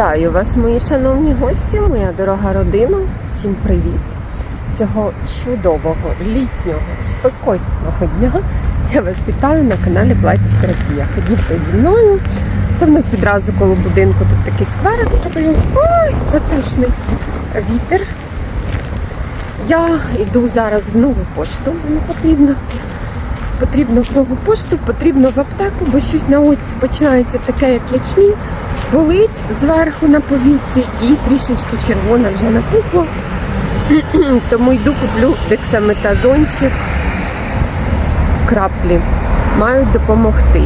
Вітаю вас, мої шановні гості, моя дорога родина. Всім привіт! Цього чудового літнього спекотного дня я вас вітаю на каналі Платі Терапія. Ходіть зі мною. Це в нас відразу коло будинку тут такий скверик зроблю. Ой, затишний вітер. Я йду зараз в нову пошту, мені потрібно. Потрібно в нову пошту, потрібно в аптеку, бо щось на оці починається таке, як ячмінь. Болить зверху на повіці і трішечки червона вже напухла. Тому йду куплю дексаметазончик, краплі. Мають допомогти.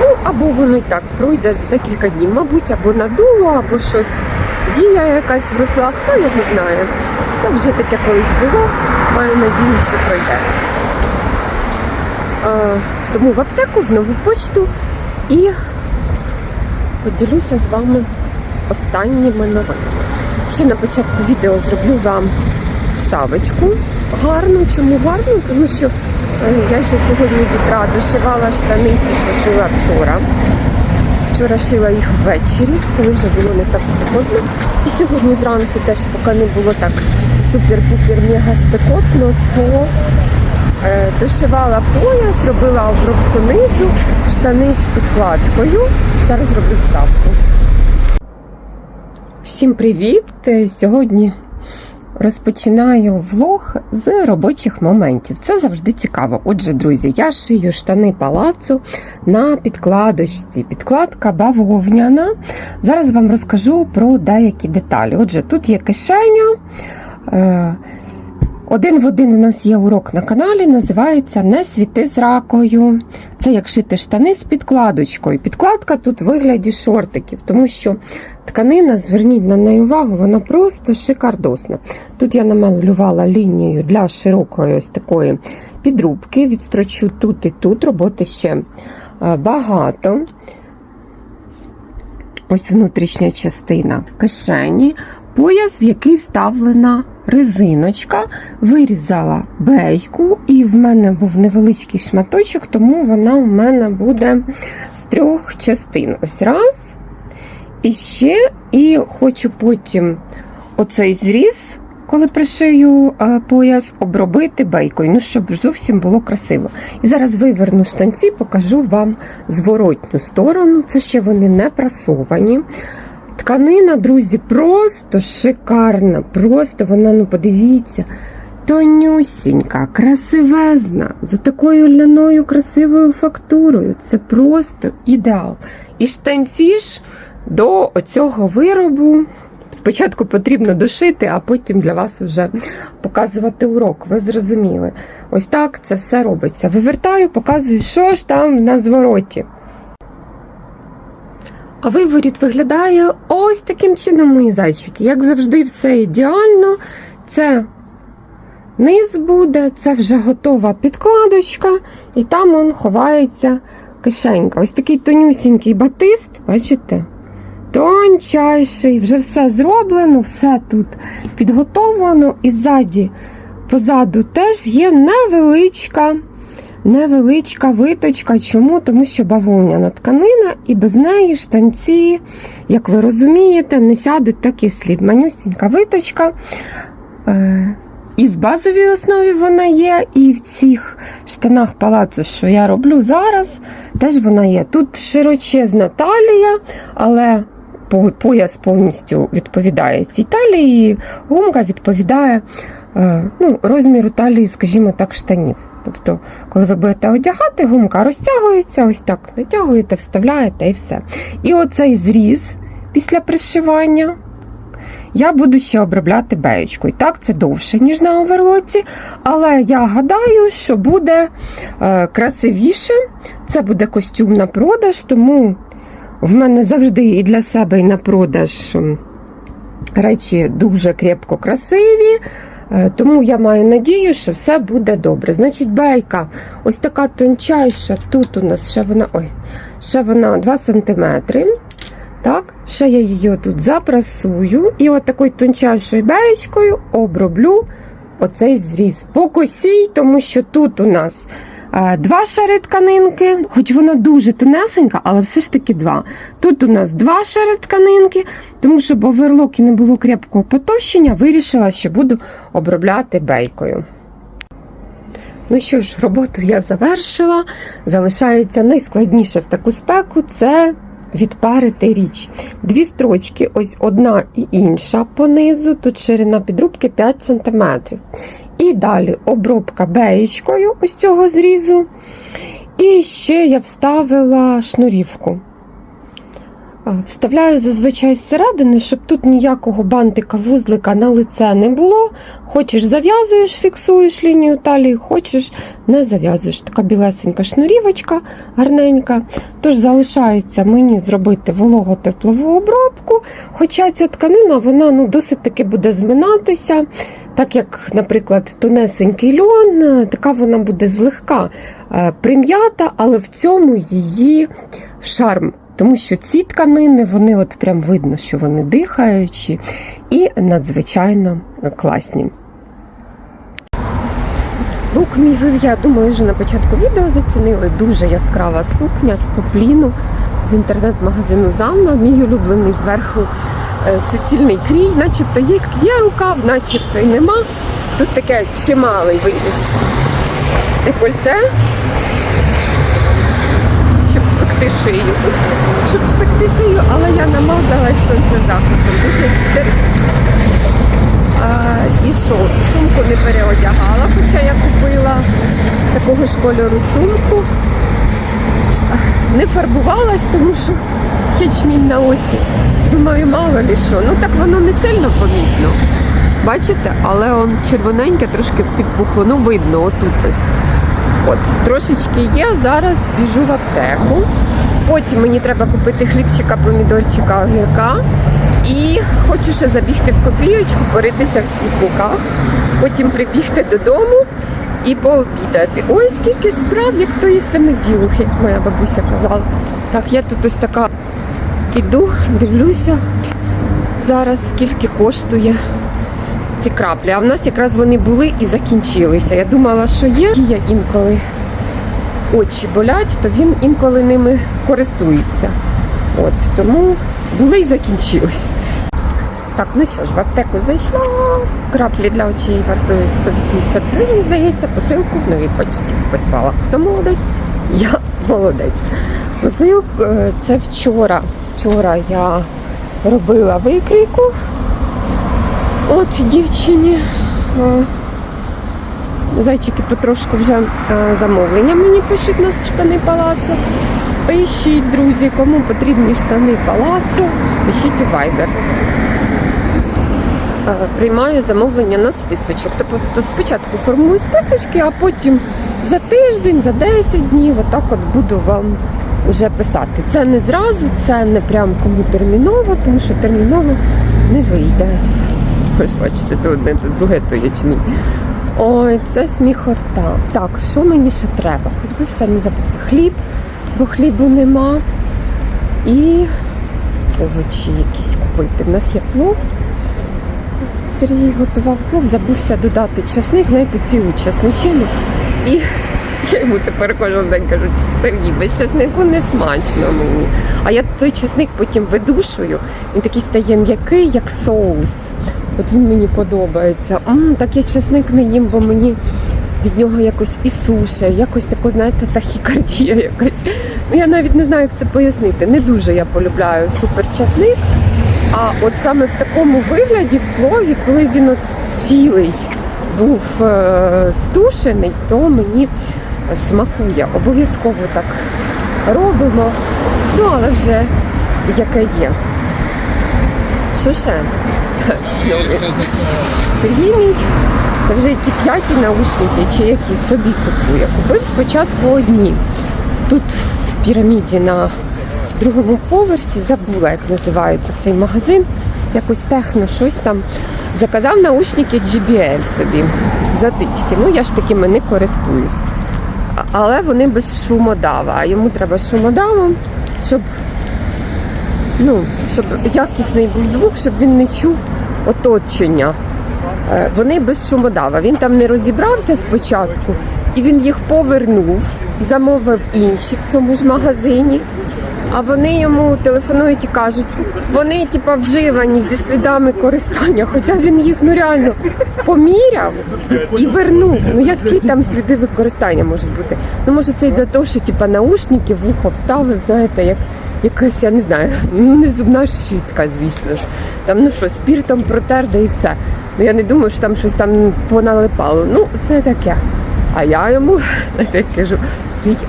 Ну, або воно і так пройде за декілька днів, мабуть, або надуло, або щось. Дія якась вросла, хто його знає. Це вже таке колись було. Маю надію, що пройде. Е, Тому в аптеку, в нову почту і поділюся з вами останніми новинами. Ще на початку відео зроблю вам вставочку гарну. Чому гарну? Тому що е, я ще сьогодні з утра дошивала штани, ті, що шила вчора. Вчора шила їх ввечері, коли вже було не так спекотно. І сьогодні зранку теж, поки не було так супер-пупер мега спекотно, то е, дошивала пояс, робила обробку низу, штани з підкладкою. Зараз роблю вставку. Всім привіт! Е, Сьогодні розпочинаю влог з робочих моментів. Це завжди цікаво. Отже, друзі, я шию штани палацу на підкладочці. Підкладка бавовняна. Зараз вам розкажу про деякі деталі. Отже, тут є кишеня. Один в один у нас є урок на каналі, називається Не світи з ракою. Це як шити штани з підкладочкою. Підкладка тут в вигляді шортиків, тому що тканина, зверніть на неї увагу, вона просто шикардосна. Тут я намалювала лінію для широкої ось такої підрубки. Відстрочу тут і тут. Роботи ще е, багато. Ось внутрішня частина кишені, пояс, в який вставлена резиночка, вирізала бейку, і в мене був невеличкий шматочок, тому вона в мене буде з трьох частин. Ось раз. І ще, і хочу потім оцей зріз, коли пришию е, пояс, обробити бейкою, ну, щоб зовсім було красиво. І зараз виверну штанці, покажу вам зворотню сторону. Це ще вони не прасовані. Тканина, друзі, просто шикарна. Просто вона, ну подивіться, тонюсінька, красивезна, з такою ляною красивою фактурою. Це просто ідеал. І штанці ж до оцього виробу. Спочатку потрібно дошити, а потім для вас вже показувати урок. Ви зрозуміли. Ось так це все робиться. Вивертаю, показую, що ж там на звороті. А виворіт виглядає ось таким чином, мої зайчики. Як завжди, все ідеально. Це низ буде, це вже готова підкладочка, і там он ховається кишенька. Ось такий тонюсінький батист, бачите? Тончайший, вже все зроблено, все тут підготовлено, і ззаді, позаду теж є невеличка невеличка виточка. Чому? Тому що бавовняна тканина, і без неї штанці, як ви розумієте, не сядуть так і слід. Манюсінька виточка. Е, і в базовій основі вона є, і в цих штанах палацу, що я роблю зараз, теж вона є. Тут широчезна талія, але пояс повністю відповідає цій талії, гумка відповідає е, ну, розміру талії, скажімо так, штанів. Тобто, коли ви будете одягати, гумка розтягується, ось так натягуєте, вставляєте і все. І оцей зріз після пришивання я буду ще обробляти беєчкою. Так, це довше, ніж на оверлоці, але я гадаю, що буде е, красивіше. Це буде костюм на продаж, тому в мене завжди і для себе, і на продаж речі дуже крепко красиві. Е, Тому я маю надію, що все буде добре. Значить, бейка ось така тончайша. Тут у нас ще вона ой, ще вона 2 см. Так, ще я її тут запрасую. І от такою тончайшою беєчкою оброблю оцей зріз. По косій, тому що тут у нас Два шари тканинки, хоч вона дуже тонесенька, але все ж таки два. Тут у нас два шари тканинки, тому щоб оверлок і не було крепкого потовщення, вирішила, що буду обробляти бейкою. Ну що ж, роботу я завершила. Залишається найскладніше в таку спеку це відпарити річ. Дві строчки, ось одна і інша по низу. Тут ширина підрубки 5 см. І далі обробка беєчкою ось цього зрізу. І ще я вставила шнурівку. Вставляю зазвичай зсередини, щоб тут ніякого бантика вузлика на лице не було. Хочеш зав'язуєш, фіксуєш лінію талії, хочеш не зав'язуєш. Така білесенька шнурівочка, гарненька. Тож залишається мені зробити вологотеплову обробку. Хоча ця тканина вона ну, досить таки буде зминатися. Так як, наприклад, тонесенький льон, е, така вона буде злегка е, прим'ята, але в цьому її шарм. Тому що ці тканини, вони от прям видно, що вони дихаючі і надзвичайно класні. Лук мій ви, я думаю, вже на початку відео зацінили дуже яскрава сукня з попліну з інтернет-магазину Занна. Мій улюблений зверху е, суцільний крій, начебто є, є рукав, начебто й нема. Тут таке чималий виріс декольте, щоб спекти шию. Щоб спекти шию, але я намазалась сонцезахистом. Дуже а, і що? Сумку не переодягала, хоча я купила такого ж кольору сумку. Не фарбувалась, тому що ячмінь на оці. Думаю, мало лі що. Ну так воно не сильно помітно. Бачите? Але он червоненьке трошки підпухло. Ну, видно, отут ось. От, трошечки є. Зараз біжу в аптеку. Потім мені треба купити хлібчика, помідорчика, огірка. І хочу ще забігти в копійочку, поритися в смітниках, потім прибігти додому і пообідати. Ой, скільки справ, як тої самоділухи, як моя бабуся казала. Так, я тут ось така піду, дивлюся зараз, скільки коштує ці краплі. А в нас якраз вони були і закінчилися. Я думала, що є. Я інколи очі болять, то він інколи ними користується. От тому були і закінчились. Так, ну що ж, в аптеку зайшла. Краплі для очей вартують 180 гривень, здається, посилку в новій почті прислала. Хто молодець? Я молодець. Посилку е, це вчора. Вчора я робила викрійку. От дівчині. е, Зайчики потрошку вже е, замовлення мені пишуть на штани палацу. Пишіть, друзі, кому потрібні штани палацу, пишіть у Viber. Е, Приймаю замовлення на списочок. Тобто спочатку формую списочки, а потім за тиждень, за 10 днів, отак от буду вам уже писати. Це не зразу, це не прям кому терміново, тому що терміново не вийде. Ви ж бачите, то одне, то друге, то ячмінь. Ой, це сміхота. Так, що мені ще треба? Хоч би все не забути. Хліб, бо хлібу нема. І овочі якісь купити. У нас є плов. Сергій готував плов, забувся додати часник, знаєте, цілу часничину. І я йому тепер кожен день кажу, Сергій, без часнику не смачно мені. А я той часник потім видушую, він такий стає м'який, як соус. От він мені подобається. М, так я часник не їм, бо мені від нього якось і суше, якось тако, знаєте, тахікардія якась. Ну я навіть не знаю, як це пояснити. Не дуже я полюбляю суперчасник. А от саме в такому вигляді, в плові, коли він от цілий був е, стушений, то мені смакує. Обов'язково так робимо. Ну, але вже яке є. Що ще? Сергій мій, це вже які п'яті наушники, чи які собі купує. Купив спочатку одні. Тут в піраміді на другому поверсі забула, як називається цей магазин. Якось техно, щось там. Заказав наушники JBL собі, затички. Ну, я ж такими не користуюсь. Але вони без шумодава. А йому треба шумодавом, щоб ну, щоб якісний був звук, щоб він не чув оточення. Е, Вони без шумодава. Він там не розібрався спочатку І він їх повернув, замовив інші в цьому ж магазині. А вони йому телефонують і кажуть, вони типа вживані зі слідами користання, хоча він їх ну реально поміряв і вернув. Ну які там сліди використання можуть бути? Ну може це й за те, що типа наушники в ухо вставив, знаєте, як якась, я не знаю, ну не зубна щітка, звісно ж. Там ну що, спіртом протер, да і все. Ну я не думаю, що там щось там поналипало. Ну, це таке. А я йому знаєте, кажу,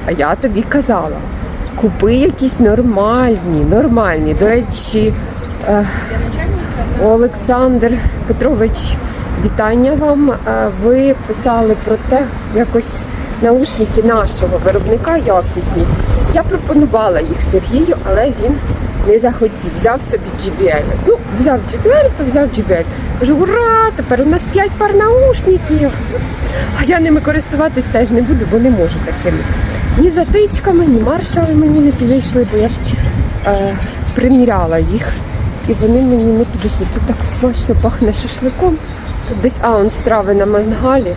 а я тобі казала. Купи якісь нормальні, нормальні. До речі, е, Олександр Петрович, вітання вам. Е, Ви писали про те, якось наушники нашого виробника якісні. Я пропонувала їх Сергію, але він не захотів. Взяв собі JBL. Ну, взяв JBL, то взяв JBL. Кажу, ура! Тепер у нас 5 пар наушників. А я ними користуватись теж не буду, бо не можу такими. Ні затичками, ні маршали мені не підійшли, бо я е, приміряла їх. І вони мені не підійшли. Тут так смачно пахне шашликом. Тут десь а, он страви на мангалі.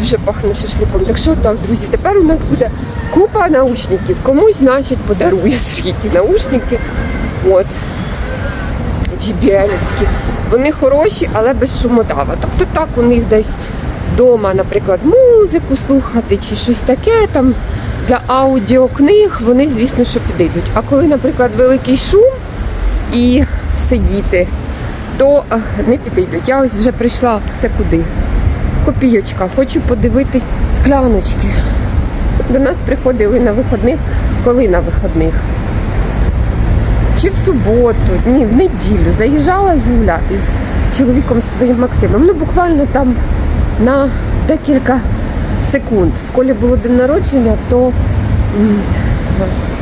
Дуже пахне шашликом. Так що так, друзі, тепер у нас буде купа наушників. Комусь, значить, подарує Сергій ті наушники. От. JBL-івські. Вони хороші, але без шумодава. Тобто так у них десь вдома, наприклад, музику слухати чи щось таке там для аудіокниг, вони, звісно, що підійдуть. А коли, наприклад, великий шум і сидіти, то е, не підійдуть. Я ось вже прийшла та куди? Копійочка, хочу подивитись скляночки. До нас приходили на виходних, коли на виходних? Чи в суботу, ні, в неділю заїжджала Юля із чоловіком своїм Максимом. Ну, буквально там на декілька секунд. В колі було день народження, то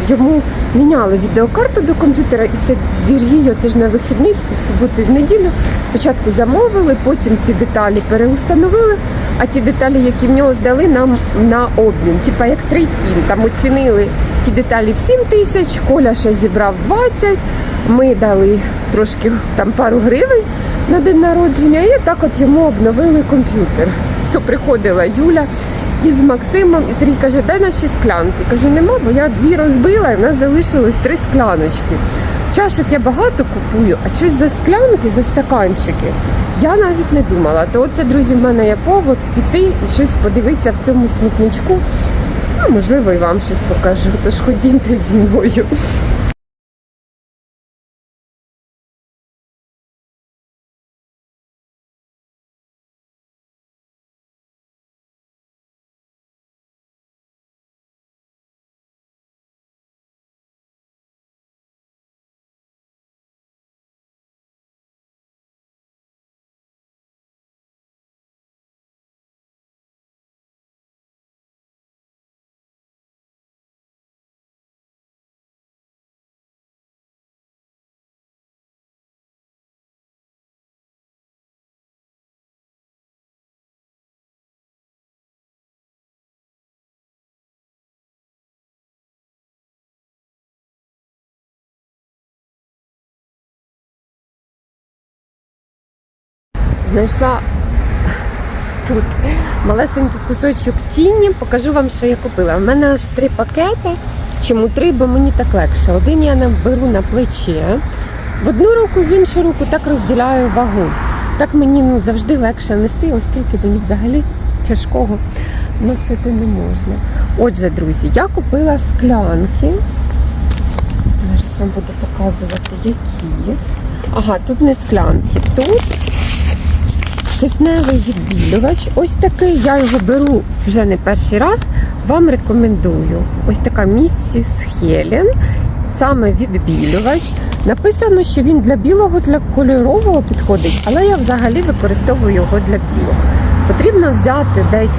йому міняли відеокарту до комп'ютера і Сергію, це ж на вихідних, в суботу і в неділю. Спочатку замовили, потім ці деталі переустановили, а ті деталі, які в нього здали, нам на обмін. Типа як трейд-ін. Там оцінили ті деталі в 7 тисяч, Коля ще зібрав 20, ми дали трошки там пару гривень на день народження, і так от йому обновили комп'ютер. То приходила Юля із Максимом, і Сергій каже, дай наші склянки. Кажу, нема, бо я дві розбила, і в нас залишилось три скляночки. Чашок я багато купую, а щось за склянки, за стаканчики. Я навіть не думала. То оце, друзі, в мене є повод піти і щось подивитися в цьому смітничку. Ну, можливо, і вам щось покажу. Тож ходімте зі мною. Знайшла тут малесенький кусочок тіні. Покажу вам, що я купила. У мене аж три пакети. Чому три? Бо мені так легше. Один я беру на плече. В одну руку, в іншу руку так розділяю вагу. Так мені ну, завжди легше нести, оскільки мені взагалі тяжкого носити не можна. Отже, друзі, я купила склянки. Зараз вам буду показувати, які. Ага, тут не склянки. Тут кисневий відбілювач. Ось такий, я його беру вже не перший раз. Вам рекомендую. Ось така місіс Хелен, саме відбілювач. Написано, що він для білого, для кольорового підходить, але я взагалі використовую його для білого. Потрібно взяти десь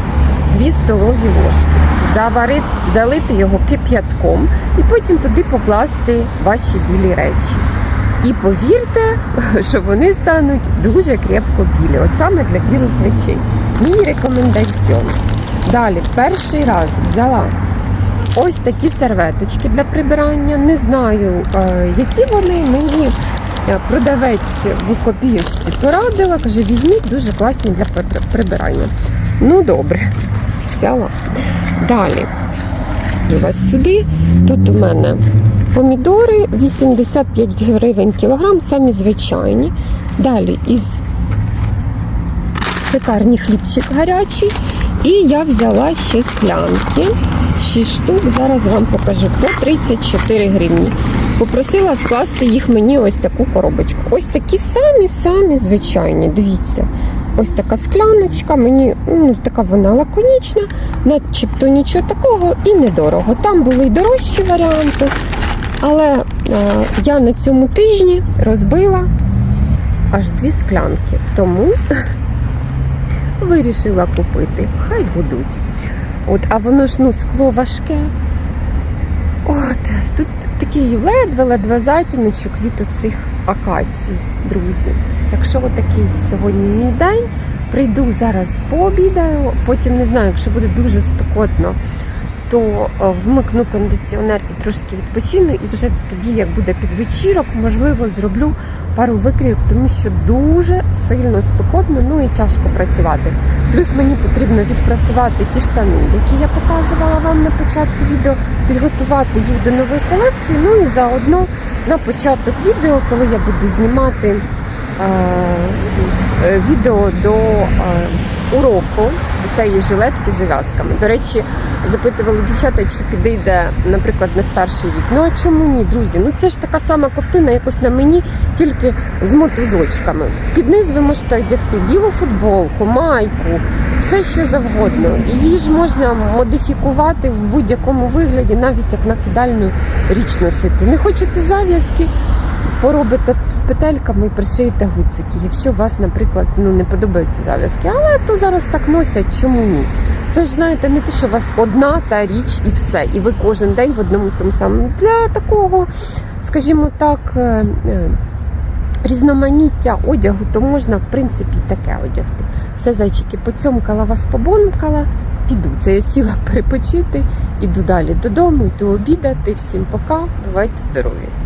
2 столові ложки, заварити, залити його кип'ятком і потім туди покласти ваші білі речі. І повірте, що вони стануть дуже крепко білі. От саме для білих речей. Мій рекомендаціон. Далі, перший раз взяла ось такі серветочки для прибирання. Не знаю, е, які вони мені е, продавець в копійочці порадила. Каже, візьміть дуже класні для прибирання. Ну, добре, взяла. Далі. Ось сюди. Тут у мене помідори 85 гривень кілограм, самі звичайні. Далі із пекарні хлібчик гарячий. І я взяла ще склянки. 6 штук. Зараз вам покажу. По 34 гривні. Попросила скласти їх мені ось таку коробочку. Ось такі самі-самі звичайні. Дивіться. Ось така скляночка, мені ну, така вона лаконічна, начебто нічого такого і недорого. Там були й дорожчі варіанти, але е, я на цьому тижні розбила аж дві склянки. Тому вирішила купити. Хай будуть. От, а воно ж ну, скло важке. От, тут такий ледве-ледве затіночок від оцих акацій, друзі. Так що отакий сьогодні мій день. Прийду зараз пообідаю, потім не знаю, якщо буде дуже спекотно, то е, вмикну кондиціонер і трошки відпочину. І вже тоді, як буде підвечірок, можливо, зроблю пару викрійок, тому що дуже сильно спекотно, ну і тяжко працювати. Плюс мені потрібно відпрасувати ті штани, які я показувала вам на початку відео, підготувати їх до нової колекції. Ну і заодно на початок відео, коли я буду знімати е, е, відео до е, уроку цієї жилетки з зав'язками. До речі, запитували дівчата, чи підійде, наприклад, на старший вік. Ну а чому ні, друзі? Ну це ж така сама ковтина, якось на мені, тільки з мотузочками. Під низ ви можете одягти білу футболку, майку, все що завгодно. Її ж можна модифікувати в будь-якому вигляді, навіть як накидальну річ носити. Не хочете зав'язки? Поробите з петельками і пришиєте гудзики. Якщо у вас, наприклад, ну не подобаються зав'язки, але то зараз так носять, чому ні? Це ж знаєте, не те, що у вас одна та річ і все, і ви кожен день в одному тому самому. Для такого, скажімо так, е, е, різноманіття одягу, то можна, в принципі, таке одягти. Все, зайчики, поцьомкала вас, побонкала, піду. Це я сіла перепочити, іду далі додому, йду обідати. Всім пока, бувайте здорові!